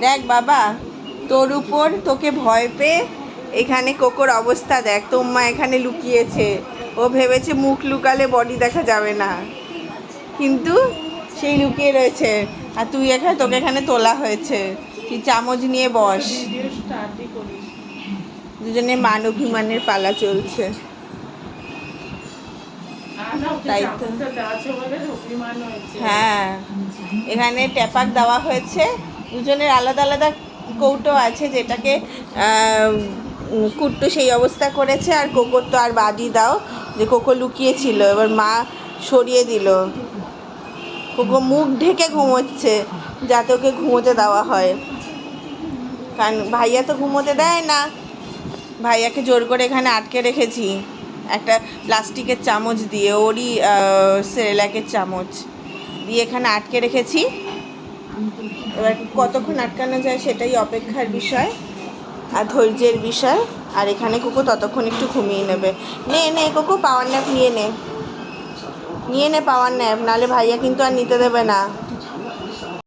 দেখ বাবা, তোর উপর তোকে ভয় পেয়ে এখানে কোকোর অবস্থা দেখ। তোর মা এখানে লুকিয়েছে। ও ভেবেছে মুখ লুকালে বডি দেখা যাবে না। কিন্তু সেই লুকিয়ে রয়েছে। আর তুই এখানে, তোকে এখানে তোলা হয়েছে। তুই চামচ নিয়ে বস। দুজনে মান অভিমানের পালা চলছে। তাই তো। হ্যাঁ। এখানে ট্যাপাক দেওয়া হয়েছে। দুজনের আলাদা আলাদা কৌটো আছে যেটাকে কুট্টু সেই অবস্থা করেছে আর কোকোর তো আর বাদি দাও যে কোকো লুকিয়েছিল। এবার মা সরিয়ে দিল। কোকো মুখ ঢেকে ঘুমোচ্ছে যাতে ওকে ঘুমোতে দেওয়া হয়। কারণ ভাইয়া তো ঘুমোতে দেয় না। ভাইয়াকে জোর করে এখানে আটকে রেখেছি। একটা প্লাস্টিকের চামচ দিয়ে, ওরই সেরেলাকের চামচ দিয়ে এখানে আটকে রেখেছি। এবার কতক্ষণ আটকানো যায় সেটাই অপেক্ষার বিষয় আর ধৈর্যের বিষয়। আর এখানে কুকু ততক্ষণ একটু ঘুমিয়ে নেবে। নে নে কুকু পাওয়ার ন্যাপ নিয়ে নে। নিয়ে নে পাওয়ার ন্যাপ নাহলে ভাইয়া কিন্তু আর নিতে দেবে না।